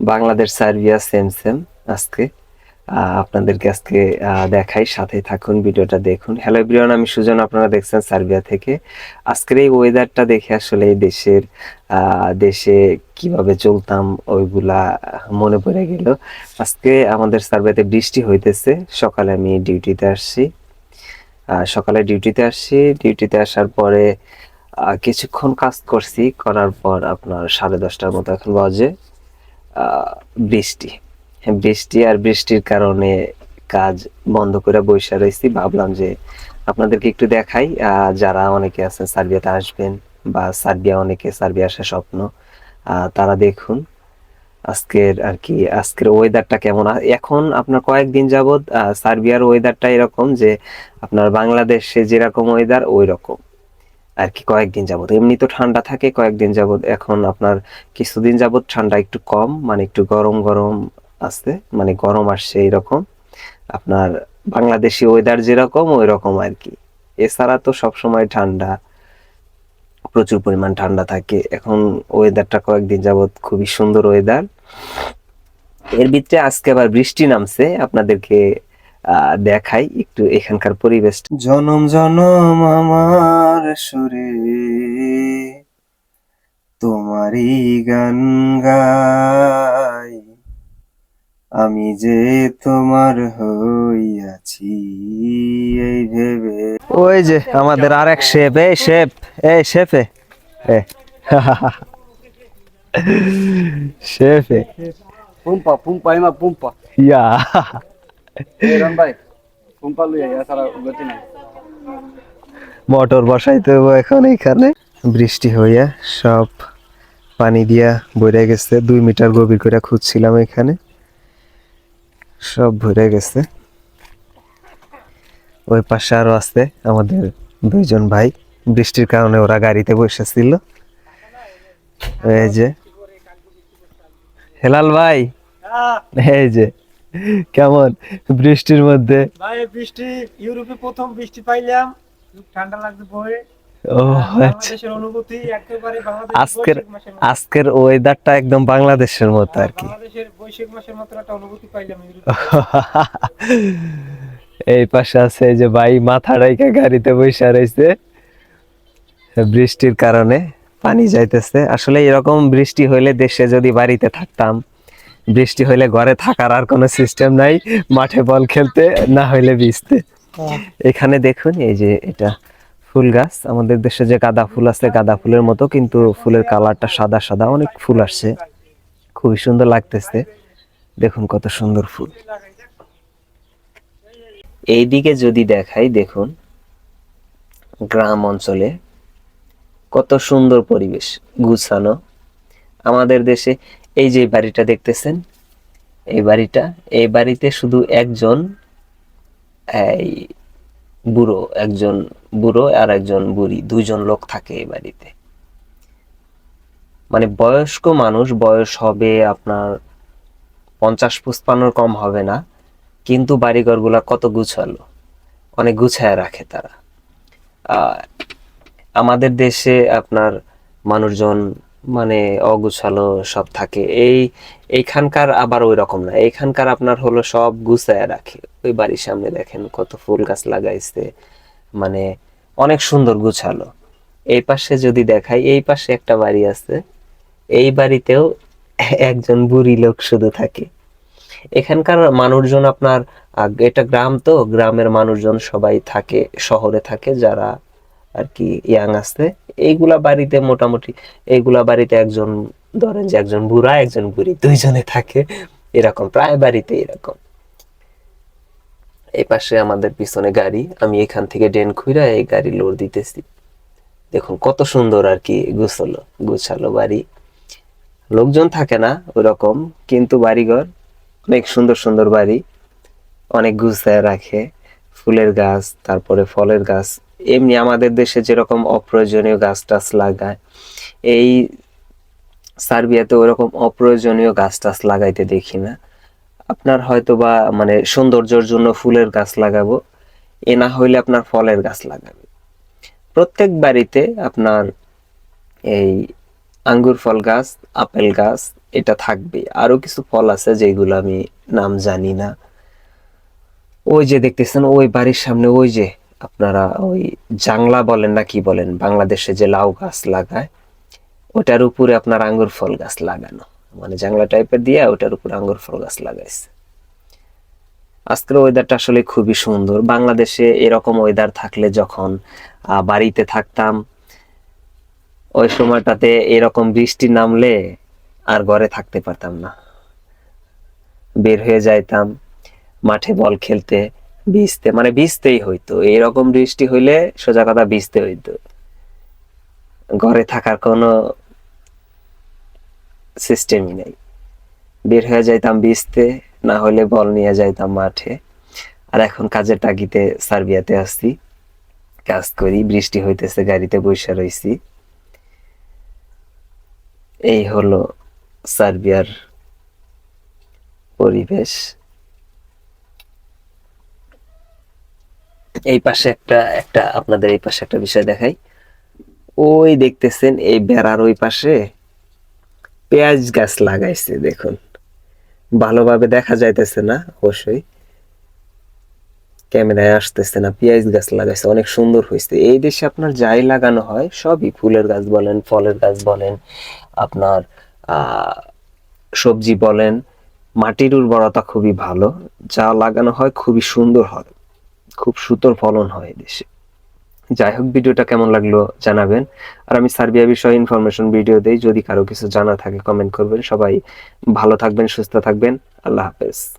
Bangladesh Serbia, same same আজকে। আপনাদেরকে আজকে দেখাই সাথে থাকুন, ভিডিওটা দেখুন। হ্যালো এভরিওয়ান আমি সুজন, আপনারা দেখছেন সার্বিয়া থেকে। আজকের এই ওয়েদারটা দেখে আসলে এই দেশের দেশে কীভাবে চলতাম, ওইগুলা মনে পড়ে গেল। আজকে আমাদের সার্বিয়াতে বৃষ্টি হইতেছে, সকালে আমি ডিউটিতে আসছি। সকালে ডিউটিতে আসছি ডিউটিতে আসার পরে কিছুক্ষণ কাজ করছি, করার পর আপনার সাড়ে দশটার মতো এখন বাজে। বৃষ্টি। হ্যাঁ, বৃষ্টি আর বৃষ্টির কারণে কাজ বন্ধ করে বসে রয়েছি। ভাবলাম যে আপনাদেরকে একটু দেখাই। যারা অনেকে আছেন সার্বিয়াতে আসবেন বা সার্বিয়া অনেকে সার্বিয়া আসার স্বপ্ন তারা দেখুন আজকের আর কি আজকের ওয়েদারটা কেমন। এখন আপনার কয়েকদিন আহ, সার্বিয়ার ওয়েদারটা এরকম যে আপনার বাংলাদেশে যেরকম ওয়েদার ওই রকম আর কি কয়েকদিন যাবত এমনি তো ঠান্ডা থাকে, কয়েকদিন যাবত এখন আপনার কিছুদিন যাবত ঠান্ডা একটু কম মানে একটু গরম গরম আছে মানে গরম আসছে এরকম আপনার বাংলাদেশি ওয়েদার যেরকম ওই রকম আর কি এছাড়া তো সব সময় ঠান্ডা, প্রচুর পরিমাণ ঠান্ডা থাকে। এখন ওয়েদারটা কয়েকদিন যাবত খুবই সুন্দর ওয়েদার এর ভিতরে আজকে আবার বৃষ্টি নামছে, আপনাদেরকে দেখাই একটু এখানকার পরিবেশটা জনম জনম আমার সুরে তোমারই গান গাই। আমি যে তোমার হইয়াছি এই ভেবে। ওই যে আমাদের আর এক শেপ এই শেপ এই শেফে এ। শেফে। পুম্পা pumpa, ima pumpa. ইয়া। মোটর বসাইতে হবে এখন এখানে বৃষ্টি হইয়া সব পানি দিয়া ভরে গেছে। দুই মিটার গভীর করে খুঁজছিলাম এখানে। সব ভরে গেছে। ওই পাশে আরও আছে আমাদের দুইজন ভাই। বৃষ্টির কারণে ওরা গাড়িতে বসেছিল। এই যে। হেলাল ভাই, এই যে। কেমন? বৃষ্টির মধ্যে? ভাই বৃষ্টি ইউরোপে প্রথম বৃষ্টি পাইলাম। ঠান্ডা লাগছে বয়ে। আজকের। আজকের ওয়েদারটা একদম বাংলাদেশের মতো আর কি। এই পাশে আছে যে ভাই মাথা গাড়িতে বসে রয়েছে। বৃষ্টির কারণে পানি যাইতেছে। আসলে এরকম বৃষ্টি হইলে দেশে যদি বাড়িতে থাকতাম বৃষ্টি হইলে ঘরে থাকার আর কোনো সিস্টেম নাই। মাঠে বল খেলতে, না হইলে ভিজতে। এখানে দেখুন, এই যে এটা ফুল গাছ। আমাদের দেশে যে গাঁদা ফুল আছে, গাঁদা ফুলের মতো, কিন্তু ফুলের কালারটা সাদা সাদা, অনেক ফুল আসছে। খুবই সুন্দর লাগতেছে। দেখুন কত সুন্দর ফুল। এইদিকে যদি দেখাই, দেখুন, গ্রাম অঞ্চলে কত সুন্দর পরিবেশ গুছানো। আমাদের দেশে এই যে বাড়িটা দেখতেছেন, এই বাড়িটা, এই বাড়িতে শুধু একজন, এই বুড়ো, একজন বুড়ো আর একজন বুড়ি, দুইজন লোক থাকে এই বাড়িতে। মানে বয়স্ক মানুষ, বয়স হবে আপনার পঞ্চাশ পুষ্পান্নর কম হবে না, কিন্তু বাড়িঘরগুলা কত গুছালো, অনেক গুছায় রাখে তারা। আমাদের দেশে আপনার মানুষজন মানে অগুছালো সব থাকে। এই, এইখানকার আবার ওই রকম না। এইখানকার আপনার হলো সব গুছায় রাখে। ওই বাড়ির সামনে দেখেন কত ফুল গাছ লাগাইছে। মানে অনেক সুন্দর গুছালো। এই পাশে যদি দেখাই, এই পাশে একটা বাড়ি আছে। এই বাড়িতেও একজন বুড়ি লোক শুধু থাকে। এখানকার মানুষজন আপনার এটা গ্রাম তো, গ্রামের মানুষজন সবাই থাকে, শহরে থাকে যারা আর কি ইয়াং আছে। এইগুলা বাড়িতে মোটামুটি, এইগুলা বাড়িতে একজন, ধরেন যে একজন বুড়া, একজন বুড়ি, দুইজনে থাকে, এরকম, প্রায় বাড়িতে এরকম। এই পাশে আমাদের পিছনে গাড়ি, আমি এখান থেকে ডেন খুইরা এই গাড়ি লোড দিতেছি। দেখুন, কত সুন্দর আর কি গুছালো গুছালো বাড়ি। লোকজন থাকে না ওরকম, কিন্তু বাড়িঘর অনেক সুন্দর সুন্দর বাড়ি। অনেক গুছায় রাখে, ফুলের গাছ, তারপরে ফলের গাছ। এমনি আমাদের দেশে যেরকম অপ্রয়োজনীয় গাছ টাছ লাগায়, এই সার্বিয়াতে ওরকম অপ্রয়োজনীয় গাছ টাছ লাগাইতে দেখি না। আপনার হয়তো বা মানে সৌন্দর্যের জন্য ফুলের গাছ লাগাবো, এ না হইলে আপনার ফলের গাছ লাগাবে। প্রত্যেক বাড়িতে আপনার এই আঙ্গুর ফল গাছ, আপেল গাছ, এটা থাকবে আরও কিছু ফল আছে যেগুলো আমি নাম জানি না। ওই যে দেখতেছেন, ওই বাড়ির সামনে ওই যে আপনারা ওই জাংলা বলেন না কি বলেন, বাংলাদেশে যে লাউ গাছ লাগায়, ওটার উপরে আপনার আঙ্গুর ফল গাছ লাগানো। মানে জাংলা টাইপের দিয়ে ওটার উপরে আঙ্গুর ফল গাছ লাগাইছে। আজকের ওয়েদারটা আসলে খুবই সুন্দর। বাংলাদেশে এরকম ওয়েদার থাকলে যখন বাড়িতে থাকতাম, ওই সময়টাতে এরকম বৃষ্টি নামলে আর ঘরে থাকতে পারতাম না। বের হয়ে যাইতাম, মাঠে বল খেলতে ভিজতে মানে ভিজতেই হইতো। এরকম বৃষ্টি হইলে সোজা কথা ভিজতে হইতো। ঘরে থাকার কোনো সিস্টেমই নাই। বের হয়ে যাইতাম ভিজতে, না হলে বল নিয়ে যাইতাম মাঠে। আর এখন কাজের তাগিতে সার্বিয়াতে আসছি কাজ করি, বৃষ্টি হইতেছে, গাড়িতে বসে রইছি। এই হলো সার্বিয়ার পরিবেশ। এই পাশে একটা একটা আপনাদের এই পাশে একটা বিষয় দেখাই। ওই দেখতেছেন এই বেড়ার ওই পাশে পেঁয়াজ গাছ লাগাইছে, দেখুন। ভালোভাবে দেখা যাইতেছে না, অবশ্যই। ক্যামেরায় আসতেছে না, পেঁয়াজ গাছ লাগাইছে, অনেক সুন্দর হয়েছে। এই দেশে আপনার যাই লাগানো হয়, সবই ফুলের গাছ বলেন, ফলের গাছ বলেন, আপনার সবজি বলেন, মাটির উর্বরতা খুবই ভালো। যা লাগানো হয় খুবই সুন্দর হয়। খুব সুতোর ফলন হয় দেশে। যাই হোক, ভিডিওটা কেমন লাগল জানাবেন। আর আমি সার্বিয়া বিষয়ে ইনফরমেশন ভিডিও দেই, যদি কারও কিছু জানা থাকে কমেন্ট করবেন। সবাই ভালো থাকবেন, সুস্থ থাকবেন। আল্লাহ হাফেজ।